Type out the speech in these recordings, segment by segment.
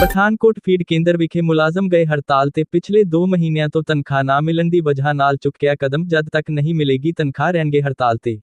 Pathankot feed ਕੇਂਦਰ ਵਿਖੇ ਮੁਲਾਜ਼ਮ ਗਏ ਹੜਤਾਲ ਤੇ ਪਿਛਲੇ 2 ਮਹੀਨਿਆਂ ਤੋਂ ਤਨਖਾਹ ਨਾ ਮਿਲਣ ਦੀ ਵਜ੍ਹਾ ਨਾਲ ਚੁੱਕਿਆ ਕਦਮ, ਜਦ ਤੱਕ ਨਹੀਂ ਮਿਲੇਗੀ ਤਨਖਾਹ, ਰਹਿਣਗੇ ਹੜਤਾਲ ਤੇ।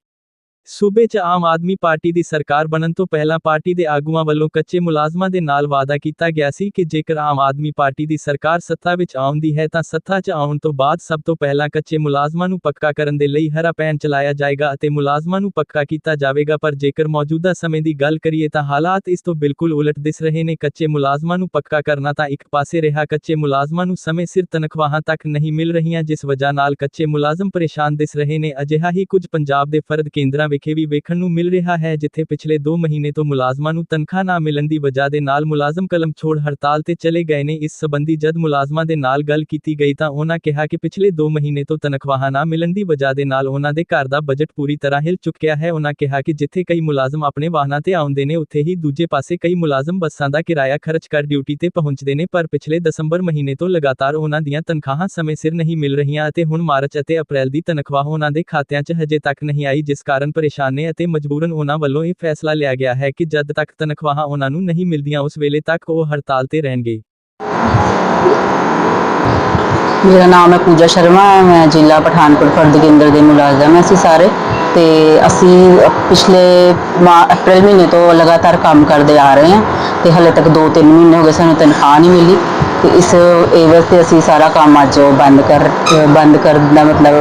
ਸੂਬੇ 'ਚ ਆਮ ਆਦਮੀ ਪਾਰਟੀ ਦੀ ਸਰਕਾਰ ਬਣਨ ਤੋਂ ਪਹਿਲਾਂ ਪਾਰਟੀ ਦੇ ਆਗੂਆਂ ਵੱਲੋਂ ਕੱਚੇ ਮੁਲਾਜ਼ਮਾਂ ਦੇ ਨਾਲ ਵਾਅਦਾ ਕੀਤਾ ਗਿਆ ਸੀ ਕਿ ਜੇਕਰ ਆਮ ਆਦਮੀ ਪਾਰਟੀ ਦੀ ਸਰਕਾਰ ਸੱਤਾ ਵਿੱਚ ਆਉਂਦੀ ਹੈ ਤਾਂ ਸੱਤਾ 'ਚ ਆਉਣ ਤੋਂ ਬਾਅਦ ਸਭ ਤੋਂ ਪਹਿਲਾਂ ਕੱਚੇ ਮੁਲਾਜ਼ਮਾਂ ਨੂੰ ਪੱਕਾ ਕਰਨ ਦੇ ਲਈ ਹਰਾ ਪੈਨ ਚਲਾਇਆ ਜਾਏਗਾ ਅਤੇ ਮੁਲਾਜ਼ਮਾਂ ਨੂੰ ਪੱਕਾ ਕੀਤਾ ਜਾਵੇਗਾ, ਪਰ ਜੇਕਰ ਮੌਜੂਦਾ ਸਮੇਂ ਦੀ ਗੱਲ ਕਰੀਏ ਤਾਂ ਹਾਲਾਤ ਇਸ ਤੋਂ ਬਿਲਕੁਲ ਉਲਟ ਦਿਸ ਰਹੇ ਨੇ। ਕੱਚੇ ਮੁਲਾਜ਼ਮਾਂ ਨੂੰ ਪੱਕਾ ਕਰਨਾ ਤਾਂ ਇੱਕ ਪਾਸੇ ਰਿਹਾ, ਕੱਚੇ ਮੁਲਾਜ਼ਮਾਂ ਨੂੰ ਸਮੇਂ ਸਿਰ ਤਨਖਾਹਾਂ ਤੱਕ ਨਹੀਂ ਮਿਲ ਰਹੀਆਂ, ਜਿਸ ਵਜ੍ਹਾ ਨਾਲ ਕੱਚੇ ਮੁਲਾਜ਼ਮ ਪਰੇਸ਼ਾਨ ਦਿਸ ਰਹੇ ਨੇ। ਅਜਿਹਾ ਹੀ ਕੁਝ ਪੰਜਾਬ ਦੇ ਫਰਦ ਕੇਂਦਰਾਂ ਵਿਖੇ ਵੀ ਵੇਖਣ ਨੂੰ ਮਿਲ ਰਿਹਾ ਹੈ, ਜਿੱਥੇ ਪਿਛਲੇ 2 ਮਹੀਨੇ ਤੋਂ ਮੁਲਾਜ਼ਮਾਂ ਨੂੰ ਤਨਖਾਹ ਨਾ ਮਿਲਣ ਦੀ ਵਜ੍ਹਾ ਦੇ ਨਾਲ ਮੁਲਾਜ਼ਮ ਕਲਮ ਛੋੜ ਹੜਤਾਲ ਤੇ ਚਲੇ ਗਏ ਨੇ। ਇਸ ਸਬੰਧੀ ਜਦ ਮੁਲਾਜ਼ਮਾਂ ਦੇ ਨਾਲ ਗੱਲ ਕੀਤੀ ਗਈ ਤਾਂ ਉਹਨਾਂ ਕਿਹਾ ਕਿ ਪਿਛਲੇ 2 ਮਹੀਨੇ ਤੋਂ ਤਨਖਵਾਹਾਂ ਨਾ ਮਿਲਣ ਦੀ ਵਜ੍ਹਾ ਦੇ ਨਾਲ ਉਹਨਾਂ ਦੇ ਘਰ ਦਾ ਬਜਟ ਪੂਰੀ ਤਰ੍ਹਾਂ ਹਿਲ ਚੁੱਕਿਆ ਹੈ। ਉਹਨਾਂ ਕਿਹਾ ਕਿ ਜਿੱਥੇ ਕਈ ਮੁਲਾਜ਼ਮ ਆਪਣੇ ਵਾਹਨਾਂ ਤੇ ਆਉਂਦੇ ਨੇ, ਉੱਥੇ ਹੀ ਦੂਜੇ ਪਾਸੇ ਕਈ ਮੁਲਾਜ਼ਮ ਬੱਸਾਂ ਦਾ ਕਿਰਾਇਆ ਖਰਚ ਕਰ ਡਿਊਟੀ ਤੇ ਪਹੁੰਚਦੇ ਨੇ, ਪਰ ਪਿਛਲੇ ਦਸੰਬਰ ਮਹੀਨੇ ਤੋਂ ਲਗਾਤਾਰ ਉਹਨਾਂ ਦੀਆਂ ਤਨਖਾਹਾਂ ਸਮੇਂ ਸਿਰ ਨਹੀਂ ਮਿਲ ਰਹੀਆਂ ਅਤੇ ਹੁਣ ਮਾਰਚ ਅਤੇ ਅਪ੍ਰੈਲ ਦੀ ਤਨਖਾਹ ਉਹਨਾਂ ਦੇ ਖਾਤਿਆਂ 'ਚ ਹਜੇ ਤੱਕ ਨਹੀਂ ਆਈ, ਜਿਸ ਕਾਰਨ ਪਰੇਸ਼ਾਨ ਨੇ ਅਤੇ ਮਜਬੂਰਨ ਉਹਨਾਂ ਵੱਲੋਂ ਇਹ ਫੈਸਲਾ ਲਿਆ ਗਿਆ ਹੈ ਕਿ ਜਦ ਤੱਕ ਤਨਖਵਾਹਾਂ ਉਹਨਾਂ ਨੂੰ ਨਹੀਂ ਮਿਲਦੀਆਂ ਉਸ ਵੇਲੇ ਤੱਕ ਉਹ ਹੜਤਾਲ ਤੇ ਰਹਿਣਗੇ। ਮੇਰਾ ਨਾਮ ਹੈ ਪੂਜਾ ਸ਼ਰਮਾ, ਮੈਂ ਜ਼ਿਲ੍ਹਾ ਪਠਾਨਕੋਟ ਫਰਦ ਕੇਂਦਰ ਦੇ ਮੁਲਾਜ਼ਮ ਹਾਂ ਅਸੀਂ ਸਾਰੇ ਤੇ ਅਸੀਂ ਪਿਛਲੇ ਅਪ੍ਰੈਲ ਮਹੀਨੇ ਤੋਂ ਲਗਾਤਾਰ ਕੰਮ ਕਰਦੇ ਆ ਰਹੇ ਹਾਂ ਤੇ ਹਲੇ ਤੱਕ 2-3 ਮਹੀਨੇ ਹੋ ਗਏ ਸਾਨੂੰ ਤਨਖਾਹ ਨਹੀਂ ਮਿਲੀ ਤੇ ਇਸ ਏਵਜ ਤੇ ਅਸੀਂ ਸਾਰਾ ਕੰਮ ਅੱਜ ਬੰਦ ਕਰ, ਬੰਦ ਕਰਨ ਦਾ ਮਤਲਬ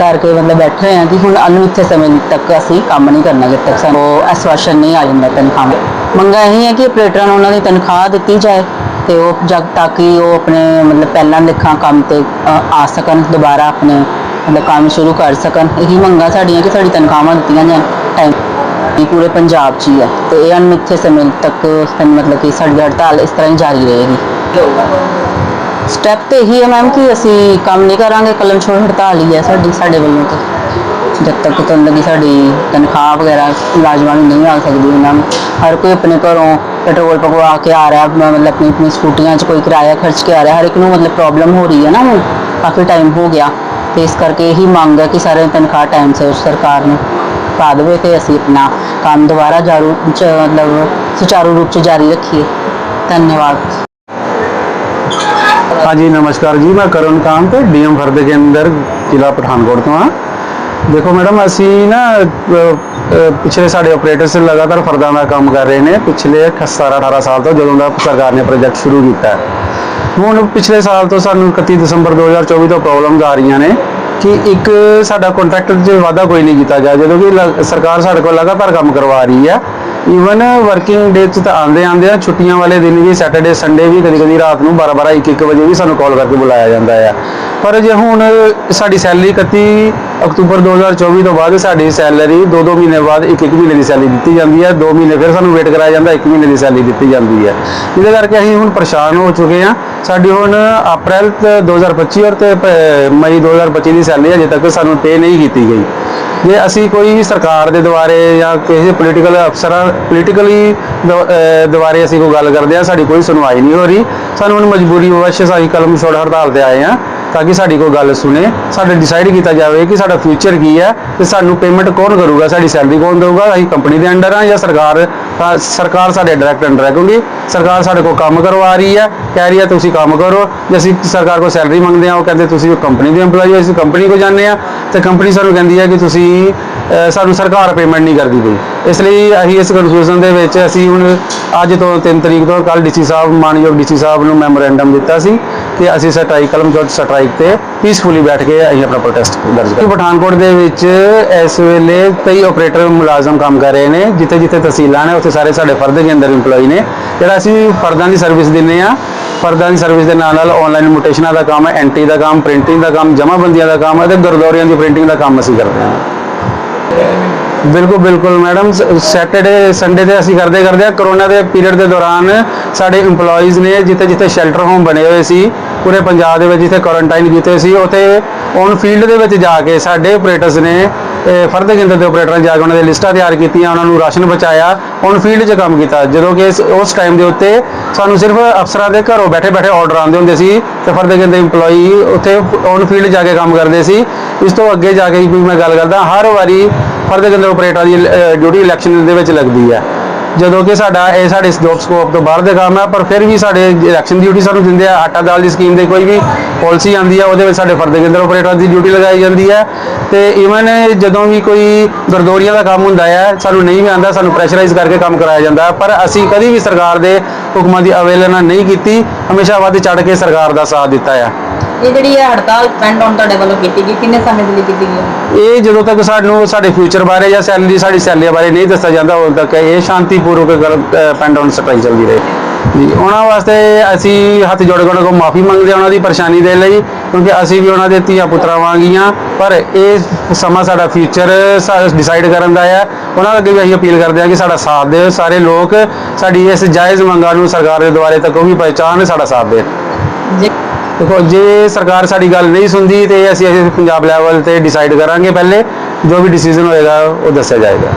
ਕਰਕੇ ਮਤਲਬ ਬੈਠੇ ਹੋਏ ਹਾਂ ਕਿ ਹੁਣ ਅਨੁਮਿੱਥੇ ਸਮੇਂ ਤੱਕ ਅਸੀਂ ਕੰਮ ਨਹੀਂ ਕਰਨਾ ਜਦ ਤੱਕ ਸਾਨੂੰ ਐਸਵਾਸ਼ਨ ਨਹੀਂ ਆ ਜਾਂਦਾ ਤਨਖਾਹ। ਮੰਗਾ ਇਹ ਹੈ ਕਿ ਆਪਰੇਟਰਾਂ ਨੂੰ ਉਹਨਾਂ ਦੀ ਤਨਖਾਹ ਦਿੱਤੀ ਜਾਏ ਤੇ ਉਹ ਜਦ ਤੱਕ ਕਿ ਉਹ ਆਪਣੇ ਮਤਲਬ ਪਹਿਲਾਂ ਲਿਖਾਂ ਕੰਮ ਤੇ ਅ, ਆ ਸਕਣ ਦੁਬਾਰਾ ਆਪਣੇ ਮਤਲਬ ਕੰਮ ਸ਼ੁਰੂ ਕਰ ਸਕਣ। ਇਹੀ ਮੰਗਾਂ ਸਾਡੀਆਂ ਕਿ ਸਾਡੀ ਤਨਖਾਹਾਂ ਦਿੱਤੀਆਂ ਜਾਣ। ਟਾਈਮ ਇਹ ਪੂਰੇ ਪੰਜਾਬ 'ਚ ਹੀ ਹੈ ਤੇ ਇਹ ਅਨਮਿੱਥੇ ਸਮੇਂ ਤੱਕ ਸਾਨੂੰ ਮਤਲਬ ਕਿ ਸਾਡੀ ਹੜਤਾਲ ਇਸ ਤਰ੍ਹਾਂ ਹੀ ਜਾਰੀ ਰਹੇਗੀ। ਸਟੈਪ ਤੇ ਇਹੀ ਹੈ ਮੈਮ ਕਿ ਅਸੀਂ ਕੰਮ ਨਹੀਂ ਕਰਾਂਗੇ, ਕਲਮ ਛੋੜ ਹੜਤਾਲ ਹੀ ਹੈ ਸਾਡੀ, ਸਾਡੇ ਵੱਲੋਂ ਤੇ। ਜਦ ਤੱਕ ਤੋਂ ਲੱਗੀ ਸਾਡੀ ਤਨਖਾਹ ਵਗੈਰਾ ਮੁਲਾਜ਼ਮਾਂ ਨੂੰ ਨਹੀਂ ਆ ਸਕਦੀ ਉਹਨਾਂ ਨੂੰ ਹਰ ਕੋਈ ਆਪਣੇ ਘਰੋਂ ਪੈਟਰੋਲ ਪਕਵਾ ਕੇ ਆ ਰਿਹਾ ਮਤਲਬ ਆਪਣੀ ਆਪਣੀ ਸਕੂਟੀਆਂ 'ਚ ਕੋਈ ਕਿਰਾਇਆ ਖਰਚ ਕੇ ਆ ਰਿਹਾ, ਹਰ ਇੱਕ ਨੂੰ ਮਤਲਬ ਪ੍ਰੋਬਲਮ ਹੋ ਰਹੀ ਹੈ ਨਾ ਹੁਣ। ਕਾਫੀ ਟਾਈਮ ਹੋ ਗਿਆ। ਤੇ ਇਸ ਕਰਕੇ ਇਹੀ ਮੰਗ ਹੈ ਕਿ ਸਾਰੇ ਤਨਖਾਹ ਟਾਈਮ ਸਿਰ ਸਰਕਾਰ ਨੂੰ ਪਾ ਦੇਵੇ ਤੇ ਅਸੀਂ ਆਪਣਾ ਕੰਮ ਦੁਬਾਰਾ ਜਾਰੂ ਚ, ਮਤਲਬ ਸੁਚਾਰੂ ਰੂਪ ਚ ਜਾਰੀ ਰੱਖੀਏ। ਧੰਨਵਾਦ। ਹਾਂਜੀ ਨਮਸਕਾਰ ਜੀ ਮੈਂ ਕਰੁਣ ਕਾਂਤ ਡੀਐਮ ਫਰਦ ਕੇ ਅੰਦਰ ਜ਼ਿਲ੍ਹਾ ਪਠਾਨਕੋਟ ਤੋਂ ਹਾਂ। ਦੇਖੋ ਮੈਡਮ ਅਸੀਂ ਨਾ ਅ, ਅ, ਪਿਛਲੇ ਸਾਡੇ ਆਪਰੇਟਰਸ ਲਗਾਤਾਰ ਫਰਦਾਂ ਦਾ ਕੰਮ ਕਰ ਰਹੇ ਨੇ। ਪਿਛਲੇ 17 18 ਸਾਲ ਤੋਂ ਜਦੋਂ ਦਾ ਸਰਕਾਰ ਨੇ ਪ੍ਰੋਜੈਕਟ ਸ਼ੁਰੂ ਕੀਤਾ ਹੈ। ਹੁਣ ਪਿਛਲੇ ਸਾਲ ਤੋਂ ਸਾਨੂੰ 31 ਦਸੰਬਰ 2024 ਤੋਂ ਪ੍ਰੋਬਲਮਸ ਆ ਰਹੀਆਂ ਨੇ ਕਿ ਇੱਕ ਸਾਡਾ ਕੰਟਰੈਕਟਰ 'ਚ ਵਾਅਦਾ ਕੋਈ ਨਹੀਂ ਕੀਤਾ ਗਿਆ ਜਦੋਂ ਕਿ ਲ- ਸਰਕਾਰ ਸਾਡੇ ਕੋਲ ਲਗਾਤਾਰ ਕੰਮ ਕਰਵਾ ਰਹੀ ਹੈ। ਈਵਨ ਵਰਕਿੰਗ ਡੇ 'ਚ ਤਾਂ ਆਉਂਦੇ ਆਉਂਦੇ ਆ, ਛੁੱਟੀਆਂ ਵਾਲੇ ਦਿਨ ਵੀ ਸੈਟਰਡੇ ਸੰਡੇ ਵੀ ਕਦੀ ਕਦੀ ਰਾਤ ਨੂੰ 12 12 1 1 ਵਜੇ ਵੀ ਸਾਨੂੰ ਕਾਲ ਕਰਕੇ ਬੁਲਾਇਆ ਜਾਂਦਾ ਆ। ਪਰ ਜੇ ਹੁਣ ਸਾਡੀ ਸੈਲਰੀ 31 ਅਕਤੂਬਰ 2024 ਤੋਂ ਬਾਅਦ ਸਾਡੀ ਸੈਲਰੀ 2-2 ਮਹੀਨੇ ਬਾਅਦ 1-1 ਮਹੀਨੇ ਦੀ ਸੈਲਰੀ ਦਿੱਤੀ ਜਾਂਦੀ ਹੈ 2 ਮਹੀਨੇ ਫਿਰ ਸਾਨੂੰ ਵੇਟ ਕਰਾਇਆ ਜਾਂਦਾ 1 ਮਹੀਨੇ ਦੀ ਸੈਲਰੀ ਦਿੱਤੀ ਜਾਂਦੀ ਹੈ ਜਿਹਦੇ ਕਰਕੇ ਅਸੀਂ ਹੁਣ ਪਰੇਸ਼ਾਨ ਹੋ ਚੁੱਕੇ ਹਾਂ ਸਾਡੀ ਹੁਣ ਅਪ੍ਰੈਲ ਤੇ 2025 ਔਰ ਤੇ ਪ- ਮਈ 2025 ਦੀ ਸੈਲਰੀ ਅਜੇ ਤੱਕ ਸਾਨੂੰ ਪੇ ਨਹੀਂ ਕੀਤੀ ਗਈ। ਜੇ ਅਸੀਂ ਕੋਈ ਸਰਕਾਰ ਦੇ ਦੁਆਰੇ ਜਾਂ ਕਿਸੇ ਪੋਲੀਟੀਕਲ ਅਫਸਰਾਂ ਪੋਲੀਟੀਕਲੀ ਦੁਆਰੇ ਅਸੀਂ ਕੋਈ ਗੱਲ ਕਰਦੇ ਆ ਸਾਡੀ ਕੋਈ ਸੁਣਵਾਈ ਨਹੀਂ ਹੋ ਰਹੀ। ਸਾਨੂੰ ਹੁਣ ਮਜਬੂਰੀ ਵਸ਼ ਅਸੀਂ ਕਲਮ ਛੋੜ ਹੜਤਾਲ ਤੇ ਆਏ ਆ ਤਾਂ ਕਿ ਸਾਡੀ ਕੋਈ ਗੱਲ ਸੁਣੇ, ਸਾਡਾ ਡਿਸਾਈਡ ਕੀਤਾ ਜਾਵੇ ਕਿ ਸਾਡਾ ਫਿਊਚਰ ਕੀ ਹੈ ਤੇ ਸਾਨੂੰ ਪੇਮੈਂਟ ਕੌਣ ਕਰੂਗਾ, ਸਾਡੀ ਸੈਲਰੀ ਕੌਣ ਦੇਊਗਾ, ਅਸੀਂ ਕੰਪਨੀ ਦੇ ਅੰਡਰ ਆ ਜਾਂ ਸਰਕਾਰ ਸਰਕਾਰ ਸਾਡੇ ਡਾਇਰੈਕਟ ਅੰਡਰ ਹੈ ਕਿਉਂਕਿ ਸਰਕਾਰ ਸਾਡੇ ਕੋਲ ਕੰਮ ਕਰਵਾ ਰਹੀ ਹੈ, ਕਹਿ ਰਹੀ ਹੈ ਤੁਸੀਂ ਕੰਮ ਕਰੋ, ਜੇ ਅਸੀਂ ਸਰਕਾਰ ਕੋਲ ਸੈਲਰੀ ਮੰਗਦੇ ਆ ਉਹ ਕਹਿੰਦੇ ਤੁਸੀਂ ਕੰਪਨੀ ਦੇ EMPLOYE ਹੋ, ਅਸੀਂ ਕੰਪਨੀ ਕੋ ਜਾਂਦੇ ਆ ਤੇ ਕੰਪਨੀ ਸਾਨੂੰ ਕਹਿੰਦੀ ਹੈ ਕਿ ਤੁਸੀਂ ਸਾਨੂੰ ਸਰਕਾਰ ਪੇਮੈਂਟ ਨਹੀਂ ਕਰਦੀ ਪਈ। ਇਸ ਲਈ ਅਸੀਂ ਇਸ ਕਨਫਿਊਜ਼ਨ ਦੇ ਵਿੱਚ ਅਸੀਂ ਹੁਣ ਅੱਜ ਤੋਂ 3 ਤਰੀਕ ਤੋਂ ਕੱਲ ਡੀਸੀ ਸਾਹਿਬ, ਮਾਨਯੋਗ ਡੀਸੀ ਸਾਹਿਬ ਨੂੰ ਮੈਮੋਰੈਂਡਮ ਦਿੱਤਾ ਸੀ ਕਿ ਅਸੀਂ ਸਟ੍ਰਾਈਕ, ਕਲਮ ਚੌਥ ਸਟ੍ਰਾਈਕ ਤੇ ਪੀਸਫੁਲੀ ਬੈਠ ਕੇ ਅਸੀਂ ਆਪਣਾ ਪ੍ਰੋਟੈਸਟ ਦਰਜ ਕਰਾਂਗੇ। ਪਠਾਨਕੋਟ ਦੇ ਵਿੱਚ ਇਸ ਵੇਲੇ ਕਈ ਆਪਰੇਟਰ ਮੁਲਾਜ਼ਮ ਕੰਮ ਕਰ ਰਹੇ ਨੇ ਜਿੱਥੇ ਜਿੱਥੇ ਤਹਿਸੀਲਾਂ ਨੇ, ਉੱਥੇ ਸਾਰੇ ਸਾਡੇ ਫਰਦ ਦੇ ਅੰਦਰ EMPLOYE ਨੇ। ਜਿਹੜਾ ਅਸੀਂ ਫਰਦਾਂ ਦੀ ਸਰਵਿਸ ਦਿੰਨੇ ਆ ਫਰਦਾਂ ਦੀ ਸਰਵਿਸ ਦੇ ਨਾਲ ਨਾਲ ਆਨਲਾਈਨ ਮੋਟੇਸ਼ਨਾਂ ਦਾ ਕੰਮ ਐਂਟੀ ਦਾ ਕੰਮ ਪ੍ਰਿੰਟਿੰਗ ਦਾ ਕੰਮ ਜਮ੍ਹਾਂਬੰਦੀਆਂ ਦਾ ਕੰਮ ਅਤੇ ਗੁਰਦੁਆਰਿਆਂ ਦੀ ਪ੍ਰਿੰਟਿੰਗ ਦਾ ਕੰਮ ਅਸੀਂ ਕਰਦੇ ਹਾਂ। ਬਿਲਕੁਲ ਬਿਲਕੁਲ ਮੈਡਮ ਸੈਟਰਡੇ ਸੰਡੇ ਤੇ ਅਸੀਂ ਕਰਦੇ ਕਰਦੇ ਆ ਕਰੋਨਾ ਦੇ ਪੀਰੀਅਡ ਦੇ ਦੌਰਾਨ ਸਾਡੇ EMPLOYEES ਨੇ ਜਿੱਥੇ ਜਿੱਥੇ ਸ਼ੈਲਟਰ ਹੋਮ ਬਣੇ ਹੋਏ ਸੀ, ਪੂਰੇ ਪੰਜਾਬ ਦੇ ਵਿੱਚ ਜਿੱਥੇ ਕੁਆਰੰਟਾਈਨ ਕੀਤੇ ਸੀ, ਉੱਥੇ ਔਨ ਫੀਲਡ ਦੇ ਵਿੱਚ ਜਾ ਕੇ ਸਾਡੇ ਆਪਰੇਟਰਸ ਨੇ ਫਰਦ ਕੇਂਦਰ ਦੇ ਆਪਰੇਟਰਾਂ ਨੇ ਜਾ ਕੇ ਉਹਨਾਂ ਦੇ ਲਿਸਟਾਂ ਤਿਆਰ ਕੀਤੀਆਂ, ਉਹਨਾਂ ਨੂੰ ਰਾਸ਼ਨ ਪਹੁੰਚਾਇਆ ਔਨ ਫੀਲਡ 'ਚ ਕੰਮ ਕੀਤਾ, ਜਦੋਂ ਕਿ ਉਸ ਟਾਈਮ ਦੇ ਉੱਤੇ ਸਾਨੂੰ ਸਿਰਫ ਅਫਸਰਾਂ ਦੇ ਘਰੋਂ ਬੈਠੇ ਬੈਠੇ ਆਰਡਰ ਆਉਂਦੇ ਹੁੰਦੇ ਸੀ ਤੇ ਫਰਦ ਕੇਂਦਰ EMPLOYE ਉੱਥੇ ਔਨ ਫੀਲਡ ਜਾ ਕੇ ਕੰਮ ਕਰਦੇ ਸੀ। ਇਸ ਤੋਂ ਅੱਗੇ ਜਾ ਕੇ ਵੀ ਮੈਂ ਗੱਲ ਕਰਦਾ, ਹਰ ਵਾਰੀ ਫਰਦ ਕੇਂਦਰ ਆਪਰੇਟਰ ਦੀ ਡਿਊਟੀ ਇਲੈਕਸ਼ਨ ਦੇ ਵਿੱਚ ਲੱਗਦੀ ਹੈ। ਜਦੋਂ ਕਿ ਸਾਡਾ ਇਹ ਸਾਡੇ ਜੋਬ ਸਕੋਪ ਤੋਂ ਬਾਹਰ ਦੇ ਕੰਮ ਹੈ, ਪਰ ਫਿਰ ਵੀ ਸਾਡੇ ਇਲੈਕਸ਼ਨ ਡਿਊਟੀ ਸਾਨੂੰ ਦਿੰਦੇ ਆ। ਆਟਾ ਦਾਲ ਦੀ ਸਕੀਮ ਦੇ ਕੋਈ ਵੀ ਪਾਲਿਸੀ ਆਂਦੀ ਆ, ਉਹਦੇ ਵਿੱਚ ਸਾਡੇ ਫਰਦ ਕੇਂਦਰ ਆਪਰੇਟਰ ਦੀ ਡਿਊਟੀ ਲਗਾਈ ਜਾਂਦੀ ਹੈ ਤੇ ਇਵਨ ਜਦੋਂ ਵੀ ਕੋਈ ਗਰਦੋਰੀਆਂ ਦਾ ਕੰਮ ਹੁੰਦਾ ਹੈ ਸਾਨੂੰ ਨਹੀਂ ਵੀ ਆਂਦਾ ਸਾਨੂੰ ਪ੍ਰੈਸ਼ਰਾਈਜ਼ ਕਰਕੇ ਕੰਮ ਕਰਾਇਆ ਜਾਂਦਾ। ਪਰ ਅਸੀਂ ਕਦੀ ਵੀ ਸਰਕਾਰ ਦੇ ਹੁਕਮਾਂ ਦੀ ਅਵੇਲਨਾ ਨਹੀਂ ਕੀਤੀ, ਹਮੇਸ਼ਾ ਵੱਧ ਚੜ ਕੇ ਸਰਕਾਰ ਦਾ ਸਾਥ ਦਿੱਤਾ ਹੈ ਇਹ ਜਿਹੜੀ ਹੈ ਹੜਤਾਲ ਪੈਂਡ ਔਨ ਤੁਹਾਡੇ ਵੱਲੋਂ ਕੀਤੀ ਗਈ, ਕਿੰਨੇ ਸਮੇਂ ਦੇ ਲਈ ਕੀਤੀ ਗਈ? ਇਹ ਜਦੋਂ ਤੱਕ ਸਾਨੂੰ ਸਾਡੇ ਫਿਊਚਰ ਬਾਰੇ ਜਾਂ ਸੈਲਰੀ ਸਾਡੀ ਸੈਲਰੀ ਬਾਰੇ ਨਹੀਂ ਦੱਸਿਆ ਜਾਂਦਾ, ਉਦੋਂ ਤੱਕ ਇਹ ਸ਼ਾਂਤੀਪੂਰਵਕ ਗੱਲ ਪੈਂਡ ਔਨ ਸਟ੍ਰਾਈਕ ਚੱਲਦੀ ਰਹੇ। ਜੀ, ਉਹਨਾਂ ਵਾਸਤੇ ਅਸੀਂ ਹੱਥ ਜੋੜ ਕੇ ਉਹਨਾਂ ਕੋਲ ਮਾਫੀ ਮੰਗਦੇ ਹਾਂ ਉਹਨਾਂ ਦੀ ਪਰੇਸ਼ਾਨੀ ਦੇ ਲਈ, ਕਿਉਂਕਿ ਅਸੀਂ ਵੀ ਉਹਨਾਂ ਦੇ ਧੀਆਂ ਪੁੱਤਰਾਂ ਵਾਂਗੀਆਂ ਪਰ ਇਹ ਸਮਾਂ ਸਾਡਾ ਫਿਊਚਰ ਡਿਸਾਈਡ ਕਰਨ ਦਾ ਆ। ਉਹਨਾਂ ਅੱਗੇ ਵੀ ਅਸੀਂ ਅਪੀਲ ਕਰਦੇ ਹਾਂ ਕਿ ਸਾਡਾ ਸਾਥ ਦਿਓ, ਸਾਰੇ ਲੋਕ ਸਾਡੀ ਇਸ ਜਾਇਜ਼ ਮੰਗਾਂ ਨੂੰ ਸਰਕਾਰ ਦੇ ਦੁਆਰੇ ਤੱਕ ਉਹ ਵੀ ਪਹਿਚਾਣ, ਸਾਡਾ ਸਾਥ ਦੇਣ ਦੇਖੋ, ਜੇ ਸਰਕਾਰ ਸਾਡੀ ਗੱਲ ਨਹੀਂ ਸੁਣਦੀ ਤੇ ਅਸੀਂ ਅਸੀਂ ਪੰਜਾਬ ਲੈਵਲ ਤੇ ਡਿਸਾਈਡ ਕਰਾਂਗੇ ਪਹਿਲੇ, ਜੋ ਵੀ ਡਿਸੀਜਨ ਹੋਏਗਾ ਉਹ ਦੱਸਿਆ ਜਾਏਗਾ।